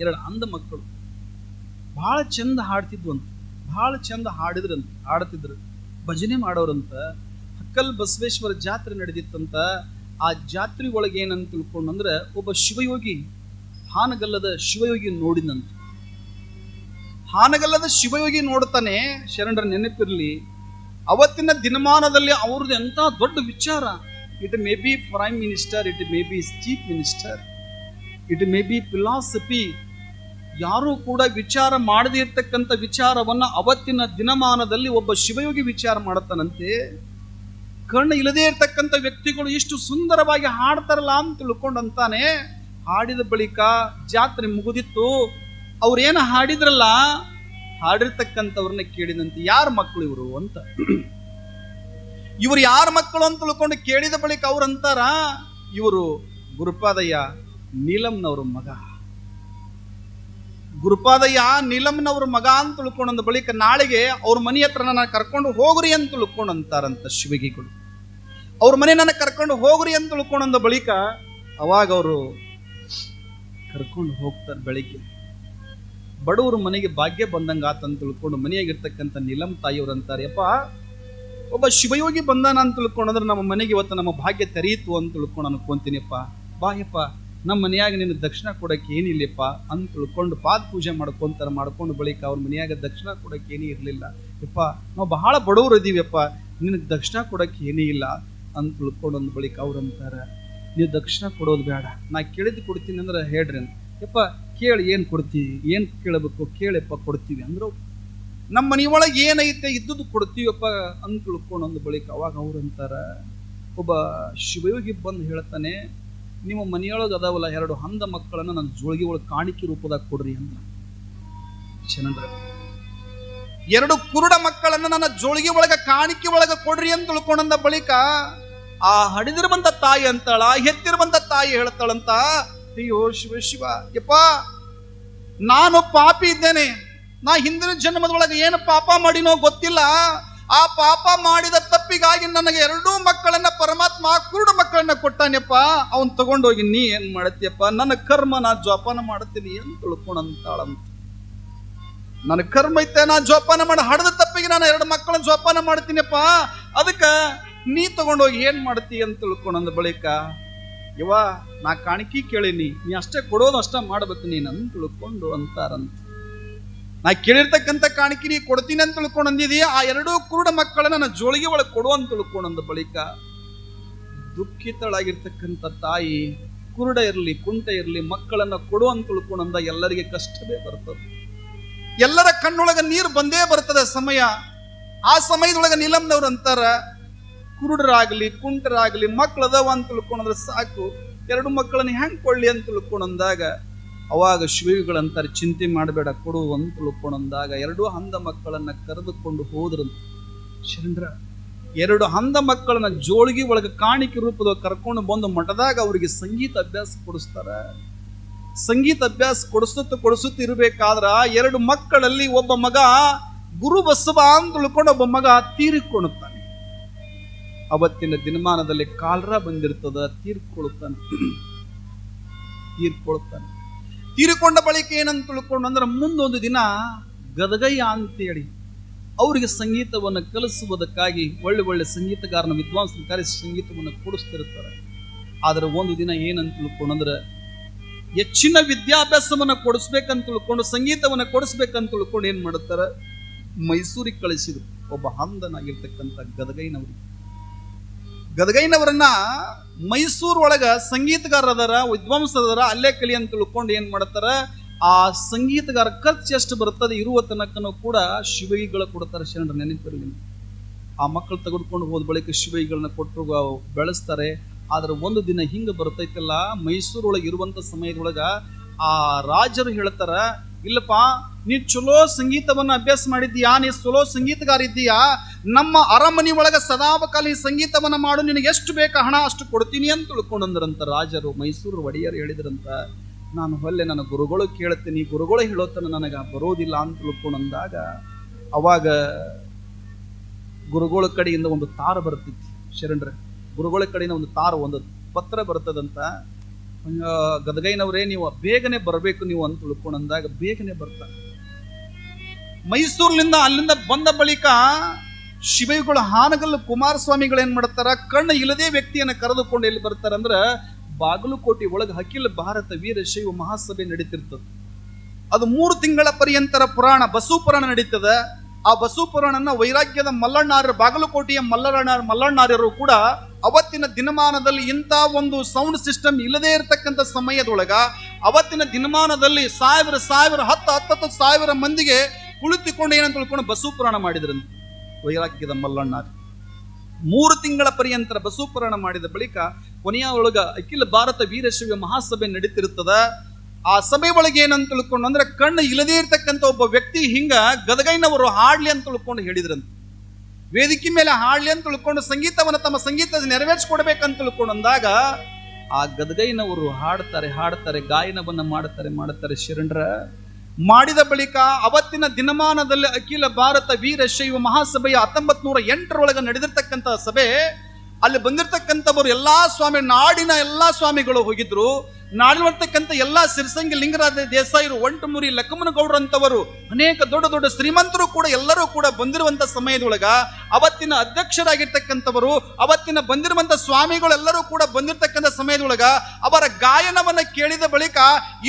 ಎರಡು ಅಂಧ ಮಕ್ಕಳು. ಬಹಳ ಚಂದ ಹಾಡ್ತಿದ್ವು ಅಂತ. ಬಹಳ ಚಂದ ಹಾಡಿದ್ರಂತ, ಹಾಡ್ತಿದ್ರು. ಭಜನೆ ಮಾಡೋರಂತ, ಹಕ್ಕಲ್ ಬಸವೇಶ್ವರ ಜಾತ್ರೆ ನಡೆದಿತ್ತಂತ, ಆ ಜಾತ್ರೆ ಒಳಗೆ ಏನಂತ ತಿಳ್ಕೊಂಡಂದ್ರೆ ಒಬ್ಬ ಶಿವಯೋಗಿ, ಹಾನಗಲ್ಲದ ಶಿವಯೋಗಿ ನೋಡಿದಂತ. ಹಾನಗಲ್ಲದ ಶಿವಯೋಗಿ ನೋಡ್ತಾನೆ, ಶರಣರ ನೆನಪಿರಲಿ. ಅವತ್ತಿನ ದಿನಮಾನದಲ್ಲಿ ಅವ್ರದ್ದು ಎಂತ ದೊಡ್ಡ ವಿಚಾರ. It may be prime minister it may be chief minister it may be philosophy ಯಾರೂ ಕೂಡ ವಿಚಾರ ಮಾಡದೇ ಇರತಕ್ಕಂಥ ವಿಚಾರವನ್ನು ಅವತ್ತಿನ ದಿನಮಾನದಲ್ಲಿ ಒಬ್ಬ ಶಿವಯೋಗಿ ವಿಚಾರ ಮಾಡುತ್ತಾನಂತೆ. ಕಣ್ಣು ಇಲ್ಲದೇ ಇರತಕ್ಕಂಥ ವ್ಯಕ್ತಿಗಳು ಇಷ್ಟು ಸುಂದರವಾಗಿ ಹಾಡ್ತಾರಲ್ಲ ಅಂತ ತಿಳ್ಕೊಂಡಂತಾನೆ. ಹಾಡಿದ ಬಳಿಕ ಜಾತ್ರೆ ಮುಗಿದಿತ್ತು. ಅವ್ರೇನು ಹಾಡಿದ್ರಲ್ಲ? ಹಾಡಿರ್ತಕ್ಕಂಥವ್ರನ್ನ ಕೇಳಿದಂತೆ ಯಾರ ಮಕ್ಕಳು ಇವರು ಅಂತ. ಇವರು ಯಾರ ಮಕ್ಕಳು ಅಂತ ತಿಳ್ಕೊಂಡು ಕೇಳಿದ ಬಳಿಕ ಅವ್ರು ಅಂತಾರ? ಇವರು ಗುರುಪಾದಯ್ಯ ನೀಲಂನವ್ರ ಮಗ. ಗುರುಪಾದಯ್ಯ, ನೀಲಂನವ್ರ ಮಗ ಅಂತ ತಿಳ್ಕೊಂಡಂದ ಬಳಿಕ ನಾಳೆಗೆ ಅವ್ರ ಮನೆ ಹತ್ರ ನನ್ನ ಕರ್ಕೊಂಡು ಹೋಗ್ರಿ ಅಂತ ತಿಳ್ಕೊಂಡು ಅಂತಾರಂತ ಶಿವಗಿಗಳು ಅವ್ರ ಮನೆ ನನ್ನ ಕರ್ಕೊಂಡು ಹೋಗ್ರಿ ಅಂತ ತಿಳ್ಕೊಂಡಂದ ಬಳಿಕ ಅವಾಗ ಅವರು ಕರ್ಕೊಂಡು ಹೋಗ್ತಾರೆ ಬೆಳಿಗ್ಗೆ. ಬಡವರು ಮನೆಗೆ ಭಾಗ್ಯ ಬಂದಂಗ ಆತಂತ ತಿಳ್ಕೊಂಡು ಮನೆಯಾಗಿರ್ತಕ್ಕಂಥ ನೀಲಂ ತಾಯಿಯವ್ರು ಅಂತಾರೆ ಒಬ್ಬ ಶಿವಯೋಗಿ ಬಂದಾನ ಅಂತ ತಿಳ್ಕೊಂಡಂದ್ರೆ ನಮ್ಮ ಮನೆಗೆ ಇವತ್ತು ನಮ್ಮ ಭಾಗ್ಯ ತೆರೆಯಿತು ಅಂತ ತಿಳ್ಕೊಂಡು ಅನ್ಕೊಂತೀನಿಯಪ್ಪ. ಬಾಯಪ್ಪ ನಮ್ಮ ಮನೆಯಾಗ ನಿನ್ನ ದಕ್ಷಿಣ ಕೊಡಕ್ಕೆ ಏನಿಲ್ಲಪ್ಪ ಅಂತ ತಿಳ್ಕೊಂಡು ಪಾದ ಪೂಜೆ ಮಾಡ್ಕೊಂತಾರೆ ಮಾಡ್ಕೊಂಡು ಬಳಿಕ ಅವ್ರ ಮನೆಯಾಗ ದಕ್ಷಿಣ ಕೊಡಕ್ಕೆ ಏನೇ ಇರಲಿಲ್ಲ. ಯಪ್ಪ, ನಾವು ಬಹಳ ಬಡವರು ಇದೀವಪ್ಪ. ನಿನಗೆ ದಕ್ಷಿಣ ಕೊಡಕ್ಕೆ ಏನೇ ಇಲ್ಲ ಅಂತ ತಿಳ್ಕೊಂಡು ಅಂದ ಬಳಿಕ ಅವ್ರು ಅಂತಾರೆ ನೀವು ದಕ್ಷಿಣ ಕೊಡೋದು ಬೇಡ. ನಾ ಕೇಳಿದ್ದು ಕೊಡ್ತೀನಿ ಅಂದ್ರೆ ಹೇಳ್ರಿ ಯಪ್ಪ, ಕೇಳಿ ಏನು ಕೊಡ್ತೀವಿ ಏನು ಕೇಳಬೇಕು? ಕೇಳಪ್ಪ, ಕೊಡ್ತೀವಿ ಅಂದ್ರೆ. ನಮ್ಮ ಮನೆಯೊಳಗೆ ಏನೈತೆ ಇದ್ದದ್ದು ಕೊಡ್ತೀವಪ್ಪ ಅಂತ ತಿಳ್ಕೊಂಡು ಅಂದ ಬಳಿಕ ಅವಾಗ ಅವ್ರು ಅಂತಾರೆ, ಒಬ್ಬ ಶಿವಯೋಗಿ ಬಂದು ಹೇಳ್ತಾನೆ ನಿಮ್ಮ ಮನೆಯೊಳಗೆ ಅದಾವಲ್ಲ, ಎರಡು ಹಂದ ಮಕ್ಕಳನ್ನ ನನ್ನ ಜೋಳಿಗೆ ಒಳಗೆ ಕಾಣಿಕೆ ರೂಪದಾಗ ಕೊಡ್ರಿ ಅಂತ ಎರಡು ಕುರುಡ ಮಕ್ಕಳನ್ನ ನನ್ನ ಜೋಳಿಗೆ ಒಳಗ ಕಾಣಿಕೆ ಒಳಗ ಕೊಡ್ರಿ ಅಂತ ತಿಳ್ಕೊಂಡಂದ ಬಳಿಕ, ಆ ಹಡಿದಿರುವಂತ ತಾಯಿ ಅಂತಾಳ ಹೆತ್ತಿರುವಂತ ತಾಯಿ ಹೇಳ್ತಾಳಂತ, ಅಯ್ಯೋ ಶಿವ ಶಿವ, ಯಪ್ಪ, ನಾನು ಪಾಪಿ ಇದ್ದೇನೆ. ನಾ ಹಿಂದಿನ ಜನ್ಮದೊಳಗೆ ಏನು ಪಾಪ ಮಾಡಿನೋ ಗೊತ್ತಿಲ್ಲ. ಆ ಪಾಪ ಮಾಡಿದ ತಪ್ಪಿಗಾಗಿ ನನಗೆ ಎರಡೂ ಮಕ್ಕಳನ್ನ ಪರಮಾತ್ಮ ಕುರುಡು ಮಕ್ಕಳನ್ನ ಕೊಟ್ಟಾನೆಪ್ಪ, ಅವನ್ ತಗೊಂಡೋಗಿ ನೀ ಏನ್ ಮಾಡತ್ತೀಯಪ್ಪ ನನ್ನ ಕರ್ಮ ನಾ ಜೋಪಾನ ಮಾಡ್ತೀನಿ ಅಂತ ತಿಳ್ಕೊಂಡಂತಾಳಂತ ನನ್ನ ಕರ್ಮ ಐತೆ, ನಾ ಜೋಪಾನ ಮಾಡಿ, ಹಡದ ತಪ್ಪಿಗೆ ನಾನು ಎರಡು ಮಕ್ಕಳನ್ನ ಜೋಪಾನ ಮಾಡ್ತೀನಪ್ಪ. ಅದಕ್ಕ ನೀ ತಗೊಂಡೋಗಿ ಏನ್ ಮಾಡ್ತಿ ಅಂತ ತಿಳ್ಕೊಂಡಂದ ಬಳಿಕ ಇವ ನಾ ಕಾಣಿಕೆ ಕೇಳೀನಿ, ನೀ ಅಷ್ಟೇ ಕೊಡೋದು ಅಷ್ಟೇ ಮಾಡ್ಬೇಕು ನೀನು ಅಂತ ತಿಳ್ಕೊಂಡು ಅಂತಾರಂತ. ನಾ ಕೇಳಿರ್ತಕ್ಕಂಥ ಕಾಣಿಕೆ ನೀ ಕೊಡ್ತೀನಿ ಅಂತ ತಿಳ್ಕೊಂಡು ಅಂದಿದೀಯ, ಆ ಎರಡೂ ಕುರುಡ ಮಕ್ಕಳನ್ನ ನನ್ನ ಜೋಳಿಗೆ ಒಳಗೆ ಕೊಡು ಅಂತ ತಿಳ್ಕೊಂಡಂದ ಬಳಿಕ ದುಃಖಿತಳಾಗಿರ್ತಕ್ಕಂಥ ತಾಯಿ ಕುರುಡ ಇರಲಿ, ಕುಂಟ ಇರಲಿ, ಮಕ್ಕಳನ್ನ ಕೊಡು ಅಂತ ತಿಳ್ಕೊಂಡಂದ ಎಲ್ಲರಿಗೆ ಕಷ್ಟವೇ ಬರ್ತದೆ. ಎಲ್ಲರ ಕಣ್ಣೊಳಗ ನೀರು ಬಂದೇ ಬರ್ತದೆ ಸಮಯ. ಆ ಸಮಯದೊಳಗ ನೀಲಂನವ್ರು ಅಂತಾರ, ಕುರುಡರಾಗ್ಲಿ, ಕುಂಟರಾಗ್ಲಿ ಮಕ್ಕಳದವ ಅಂತ ತಿಳ್ಕೊಂಡ್ರೆ ಸಾಕು. ಎರಡು ಮಕ್ಕಳನ್ನ ಹೆಂಗ್ ಕೊಳ್ಳಿ ಅಂತ ತಿಳ್ಕೊಂಡಂದಾಗ ಅವಾಗ ಶಿವಿಗಳಂತಾರೆ ಚಿಂತೆ ಮಾಡಬೇಡ, ಕೊಡು ಅಂತ ತಿಳ್ಕೊಂಡಂದಾಗ ಎರಡು ಹಂದ ಮಕ್ಕಳನ್ನ ಕರೆದುಕೊಂಡು ಹೋದ್ರಂತ. ಶರಣರ ಎರಡು ಹಂದ ಮಕ್ಕಳನ್ನ ಜೋಳಿಗೆ ಒಳಗೆ ಕಾಣಿಕೆ ರೂಪದ ಕರ್ಕೊಂಡು ಬಂದು ಮಠದಾಗ ಅವರಿಗೆ ಸಂಗೀತ ಅಭ್ಯಾಸ ಕೊಡಿಸ್ತಾರೆ. ಸಂಗೀತ ಅಭ್ಯಾಸ ಕೊಡಿಸುತ್ತ ಕೊಡಿಸುತ್ತ ಇರಬೇಕಾದ್ರ ಎರಡು ಮಕ್ಕಳಲ್ಲಿ ಒಬ್ಬ ಮಗ ಗುರು ಬಸವ ಅಂತ ತಿಳ್ಕೊಂಡು ಒಬ್ಬ ಮಗ ತೀರಿಕೊಳ್ಳುತ್ತಾನೆ. ಅವತ್ತಿನ ದಿನಮಾನದಲ್ಲಿ ಕಾಲರ ಬಂದಿರ್ತದ, ತೀರ್ಕೊಳ್ಳುತ್ತಾನೆ. ತೀರ್ಕೊಳ್ಳುತ್ತಾನೆ. ತೀರಿಕೊಂಡ ಬಳಿಕ ಏನಂತ ತಿಳ್ಕೊಂಡು ಅಂದ್ರೆ ಮುಂದೊಂದು ದಿನ ಗದಗಯ್ಯ ಅಂತೇಳಿ ಅವರಿಗೆ ಸಂಗೀತವನ್ನು ಕಲಿಸುವುದಕ್ಕಾಗಿ ಒಳ್ಳೆ ಒಳ್ಳೆ ಸಂಗೀತಗಾರನ ವಿದ್ವಾಂಸನ ಕರೆಸಿ ಸಂಗೀತವನ್ನು ಕೊಡಿಸ್ತಿರ್ತಾರೆ. ಆದರೆ ಒಂದು ದಿನ ಏನಂತ ತಿಳ್ಕೊಂಡಂದ್ರೆ ಹೆಚ್ಚಿನ ವಿದ್ಯಾಭ್ಯಾಸವನ್ನ ಕೊಡಿಸ್ಬೇಕಂತ ತಿಳ್ಕೊಂಡು, ಸಂಗೀತವನ್ನ ಕೊಡಿಸ್ಬೇಕಂತ ತಿಳ್ಕೊಂಡು ಏನು ಮಾಡುತ್ತಾರೆ ಮೈಸೂರಿಗೆ ಕಳಿಸಿದ್ರು. ಒಬ್ಬ ಹಂದನಾಗಿರ್ತಕ್ಕಂಥ ಗದಗೈನವರು. ಗದಗೈನವರನ್ನ ಮೈಸೂರು ಒಳಗ ಸಂಗೀತಗಾರರ ಅದಾರ ವಿದ್ವಾಂಸದಾರ ಅಲ್ಲೇ ಕಲಿ ಅಂತ ತಿಳ್ಕೊಂಡು ಏನ್ ಮಾಡ್ತಾರ? ಆ ಸಂಗೀತಗಾರ ಖರ್ಚು ಎಷ್ಟು ಬರ್ತದೆ ಇರುವ ತನಕನೂ ಕೂಡ ಶಿವೈಗಳು ಕೊಡ್ತಾರೆ ಶರಣರ, ನೆನಪಿರಲಿ. ಆ ಮಕ್ಕಳು ತೆಗೆದುಕೊಂಡು ಹೋದ ಬಳಿಕ ಶಿವೈಗಳನ್ನ ಕೊಟ್ಟರು ಬೆಳೆಸ್ತಾರೆ. ಆದ್ರೆ ಒಂದು ದಿನ ಹಿಂಗೆ ಬರ್ತೈತಲ್ಲ, ಮೈಸೂರೊಳಗೆ ಇರುವಂತ ಸಮಯದೊಳಗ ಆ ರಾಜರು ಹೇಳ್ತಾರ, ಇಲ್ಲಪ್ಪ, ನೀ ಚಲೋ ಸಂಗೀತವನ್ನು ಅಭ್ಯಾಸ ಮಾಡಿದ್ದೀಯಾ? ನೀ ಚಲೋ ಸಂಗೀತಗಾರ ಇದ್ದೀಯಾ? ನಮ್ಮ ಅರಮನೆ ಒಳಗ ಸದಾಬಕಾಲ ಈ ಸಂಗೀತವನ್ನ ಮಾಡು, ನಿನಗೆ ಎಷ್ಟು ಬೇಕಾ ಹಣ ಅಷ್ಟು ಕೊಡ್ತೀನಿ ಅಂತ ತಿಳ್ಕೊಂಡಂದ್ರಂತ ರಾಜರು, ಮೈಸೂರು ಒಡೆಯರು ಹೇಳಿದ್ರಂತ. ನಾನು ಹೊಲ್ಲೆ ನನ್ನ ಗುರುಗಳು ಕೇಳ್ತೀನಿ, ಗುರುಗಳು ಹೇಳೋತನ ನನಗೆ ಬರೋದಿಲ್ಲ ಅಂತ ತಿಳ್ಕೊಂಡಂದಾಗ ಅವಾಗ ಗುರುಗಳ ಕಡೆಯಿಂದ ಒಂದು ತಾರ ಬರ್ತಿತ್ತು ಶರಣರ, ಗುರುಗಳ ಕಡೆಯಿಂದ ಒಂದು ತಾರ, ಒಂದು ಪತ್ರ ಬರ್ತದಂತ ಗದಗೈನವರೇ, ನೀವು ಬೇಗನೆ ಬರಬೇಕು ನೀವು ಅಂತ ತಿಳ್ಕೊಂಡಂದಾಗ ಬೇಗನೆ ಬರ್ತಾರೆ ಮೈಸೂರಿನಿಂದ ಅಲ್ಲಿಂದ ಬಂದ ಬಳಿಕ ಶಿವಯುಗಳ ಹಾನಗಲ್ಲು ಕುಮಾರಸ್ವಾಮಿಗಳು ಏನ್ ಮಾಡ್ತಾರ? ಕಣ್ಣು ಇಲ್ಲದೆ ವ್ಯಕ್ತಿಯನ್ನ ಕರೆದುಕೊಂಡು ಎಲ್ಲಿ ಬರ್ತಾರ ಅಂದ್ರ ಬಾಗಲಕೋಟೆ ಒಳಗೆ ಅಖಿಲ ಭಾರತ ವೀರಶೈವ ಮಹಾಸಭೆ ನಡೀತಿರ್ತದೆ. ಅದು ಮೂರು ತಿಂಗಳ ಪರ್ಯಂತರ ಪುರಾಣ ಬಸು ಪುರಾಣ ನಡೀತದೆ. ಆ ಬಸು ಪುರಾಣನ ವೈರಾಗ್ಯದ ಮಲ್ಲಣ್ಣಾರ್ಯ ಬಾಗಲಕೋಟೆಯ ಮಲ್ಲಣ್ಣ ಮಲ್ಲಣ್ಣಾರ್ಯರು ಕೂಡ ಅವತ್ತಿನ ದಿನಮಾನದಲ್ಲಿ ಇಂಥ ಒಂದು ಸೌಂಡ್ ಸಿಸ್ಟಮ್ ಇಲ್ಲದೇ ಇರತಕ್ಕಂಥ ಸಮಯದೊಳಗ ಅವತ್ತಿನ ದಿನಮಾನದಲ್ಲಿ ಸಾವಿರ ಸಾವಿರ, ಹತ್ತು, ಹತ್ತತ್ತು ಸಾವಿರ ಮಂದಿಗೆ ಕುಳಿತುಕೊಂಡು ಏನಂತ ತಿಳ್ಕೊಂಡು ಬಸು ಪುರಾಣ ಮಾಡಿದ್ರಂತೆ. ವೈರಾಗ್ಯದ ಮಲ್ಲಣ್ಣಾರ್ಯ ಮೂರು ತಿಂಗಳ ಪರ್ಯಂತರ ಬಸು ಪುರಾಣ ಮಾಡಿದ ಬಳಿಕ ಕೊನೆಯ ಒಳಗ ಅಖಿಲ ಭಾರತ ವೀರಶಿವ ಮಹಾಸಭೆ ನಡೀತಿರುತ್ತದ. ಆ ಸಭೆ ಒಳಗೆ ಏನಂತ ತಿಳ್ಕೊಂಡು ಅಂದ್ರೆ ಕಣ್ಣು ಇಲ್ಲದೇ ಇರ್ತಕ್ಕಂಥ ಒಬ್ಬ ವ್ಯಕ್ತಿ ಹಿಂಗ ಗದಗೈನವರು ಹಾಡ್ಲಿ ಅಂತ ತಿಳ್ಕೊಂಡು ಹೇಳಿದ್ರಂತ. ವೇದಿಕೆ ಮೇಲೆ ಹಾಡ್ಲಿ ಅಂತ ತಿಳ್ಕೊಂಡು ಸಂಗೀತವನ್ನು ತಮ್ಮ ಸಂಗೀತ ನೆರವೇರಿಸ್ಕೊಡ್ಬೇಕಂತ ತಿಳ್ಕೊಂಡು ಅಂದಾಗ ಆ ಗದಗೈನವರು ಹಾಡ್ತಾರೆ ಹಾಡ್ತಾರೆ, ಗಾಯನವನ್ನ ಮಾಡುತ್ತಾರೆ ಮಾಡುತ್ತಾರೆ ಶರಣರ. ಮಾಡಿದ ಬಳಿಕ ಅವತ್ತಿನ ದಿನಮಾನದಲ್ಲಿ ಅಖಿಲ ಭಾರತ ವೀರಶೈವ ಮಹಾಸಭೆಯ ಹತ್ತೊಂಬತ್ ನೂರ ಎಂಟರೊಳಗೆ ನಡೆದಿರ್ತಕ್ಕಂಥ ಸಭೆ, ಅಲ್ಲಿ ಬಂದಿರತಕ್ಕಂಥವರು ಎಲ್ಲಾ ಸ್ವಾಮಿ, ನಾಡಿನ ಎಲ್ಲಾ ಸ್ವಾಮಿಗಳು ಹೋಗಿದ್ರು. ನಾಡಿನರ್ತಕ್ಕಂಥ ಎಲ್ಲ ಸಿರಿಸಂಗಿ ಲಿಂಗರಾಜ ದೇಸಾಯಿರು ಒಂಟಮುರಿ ಲಕ್ಕಮನಗೌಡರಂಥವರು ಅನೇಕ ದೊಡ್ಡ ದೊಡ್ಡ ಶ್ರೀಮಂತರು ಕೂಡ ಎಲ್ಲರೂ ಕೂಡ ಬಂದಿರುವಂಥ ಸಮಯದೊಳಗ ಅವತ್ತಿನ ಅಧ್ಯಕ್ಷರಾಗಿರ್ತಕ್ಕಂಥವರು, ಅವತ್ತಿನ ಬಂದಿರುವಂಥ ಸ್ವಾಮಿಗಳೆಲ್ಲರೂ ಕೂಡ ಬಂದಿರತಕ್ಕಂಥ ಸಮಯದೊಳಗ ಅವರ ಗಾಯನವನ್ನ ಕೇಳಿದ ಬಳಿಕ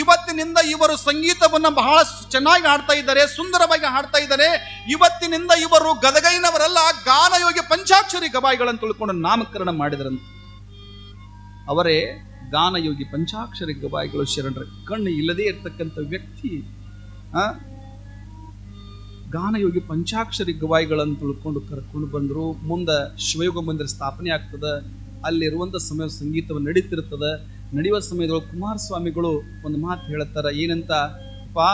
ಇವತ್ತಿನಿಂದ ಇವರು ಸಂಗೀತವನ್ನು ಬಹಳ ಚೆನ್ನಾಗಿ ಹಾಡ್ತಾ ಇದ್ದಾರೆ, ಸುಂದರವಾಗಿ ಹಾಡ್ತಾ ಇದ್ದಾರೆ. ಇವತ್ತಿನಿಂದ ಇವರು ಗದಗೈನವರೆಲ್ಲ ಗಾನಯೋಗಿ ಪಂಚಾಕ್ಷರಿ ಗವಾಯಿಗಳನ್ನು ತಿಳ್ಕೊಂಡು ನಾಮಕರಣ ಮಾಡಿದರಂತೆ. ಅವರೇ ಗಾನಯೋಗಿ ಪಂಚಾಕ್ಷರಿ ಗವಾಯಿಗಳು ಶರಣರ. ಕಣ್ಣು ಇಲ್ಲದೇ ಇರತಕ್ಕಂಥ ವ್ಯಕ್ತಿ ಗಾನಯೋಗಿ ಪಂಚಾಕ್ಷರಿ ಗವಾಯಿಗಳನ್ನು ತಿಳ್ಕೊಂಡು ಕರ್ಕೊಂಡು ಬಂದರು. ಮುಂದೆ ಶಿವಯೋಗ ಮಂದಿರ ಸ್ಥಾಪನೆ ಆಗ್ತದೆ. ಅಲ್ಲಿರುವಂಥ ಸಮಯ ಸಂಗೀತವನ್ನು ನಡೀತಿರ್ತದೆ. ನಡೆಯುವ ಸಮಯದೊಳಗೆ ಕುಮಾರಸ್ವಾಮಿಗಳು ಒಂದು ಮಾತು ಹೇಳ್ತಾರೆ. ಏನಂತ ಪಾ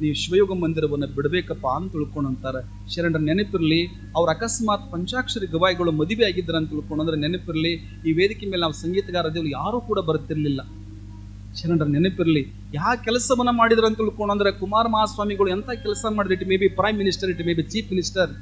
ನೀವು ಶಿವಯೋಗ ಮಂದಿರವನ್ನು ಬಿಡಬೇಕಪ್ಪ ಅಂತ ತಿಳ್ಕೊಂಡು ಅಂತಾರೆ. ಶರಣರ ನೆನಪಿರಲಿ, ಅವ್ರ ಅಕಸ್ಮಾತ್ ಪಂಚಾಕ್ಷರಿ ಗವಾಯಿಗಳು ಮದುವೆ ಆಗಿದ್ರ ಅಂತ ತಿಳ್ಕೊಂಡು ಅಂದ್ರೆ ನೆನಪಿರಲಿ, ಈ ವೇದಿಕೆ ಮೇಲೆ ನಾವು ಸಂಗೀತಗಾರದೇವ್ರು ಯಾರೂ ಕೂಡ ಬರುತ್ತಿರಲಿಲ್ಲ ಶರಣರ ನೆನಪಿರಲಿ ಯಾವ ಕೆಲಸವನ್ನ ಮಾಡಿದ್ರು ಅಂತ ತಿಳ್ಕೊಂಡು ಅಂದ್ರೆ ಕುಮಾರ ಮಹಾಸ್ವಾಮಿಗಳು ಎಂತ ಕೆಲಸ ಮಾಡಿದ್ರು it may be prime minister it may be chief minister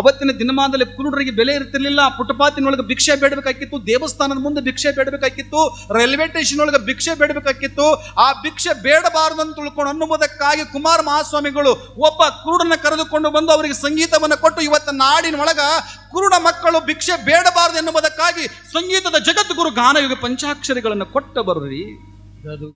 ಅವತ್ತಿನ ದಿನಮಾನದಲ್ಲಿ ಕುರುಡರಿಗೆ ಬೆಲೆ ಇರ್ತಿರ್ಲಿಲ್ಲ, ಪುಟಪಾತಿನೊಳಗೆ ಭಿಕ್ಷೆ ಬೇಡಬೇಕಾಗಿತ್ತು, ದೇವಸ್ಥಾನದ ಮುಂದೆ ಭಿಕ್ಷೆ ಬೇಡಬೇಕಾಗಿತ್ತು, ರೈಲ್ವೆ ಸ್ಟೇಷನ್ ಒಳಗೆ ಭಿಕ್ಷೆ ಬೇಡಬೇಕಾಗಿತ್ತು, ಆ ಭಿಕ್ಷೆ ಬೇಡಬಾರದು ಅಂತ ತಿಳ್ಕೊಂಡು ಅನ್ನುವುದಕ್ಕಾಗಿ ಕುಮಾರ ಮಹಾಸ್ವಾಮಿಗಳು ಒಬ್ಬ ಕುರುಡನ ಕರೆದುಕೊಂಡು ಬಂದು ಅವರಿಗೆ ಸಂಗೀತವನ್ನು ಕೊಟ್ಟು ಇವತ್ತು ನಾಡಿನ ಒಳಗ ಕುರುಡ ಮಕ್ಕಳು ಭಿಕ್ಷೆ ಬೇಡಬಾರದು ಎನ್ನುವುದಕ್ಕಾಗಿ ಸಂಗೀತದ ಜಗದ್ಗುರು ಗಾನಯುಗ ಪಂಚಾಕ್ಷರಿಗಳನ್ನು ಕೊಟ್ಟ ಬರ್ರಿ ಅದು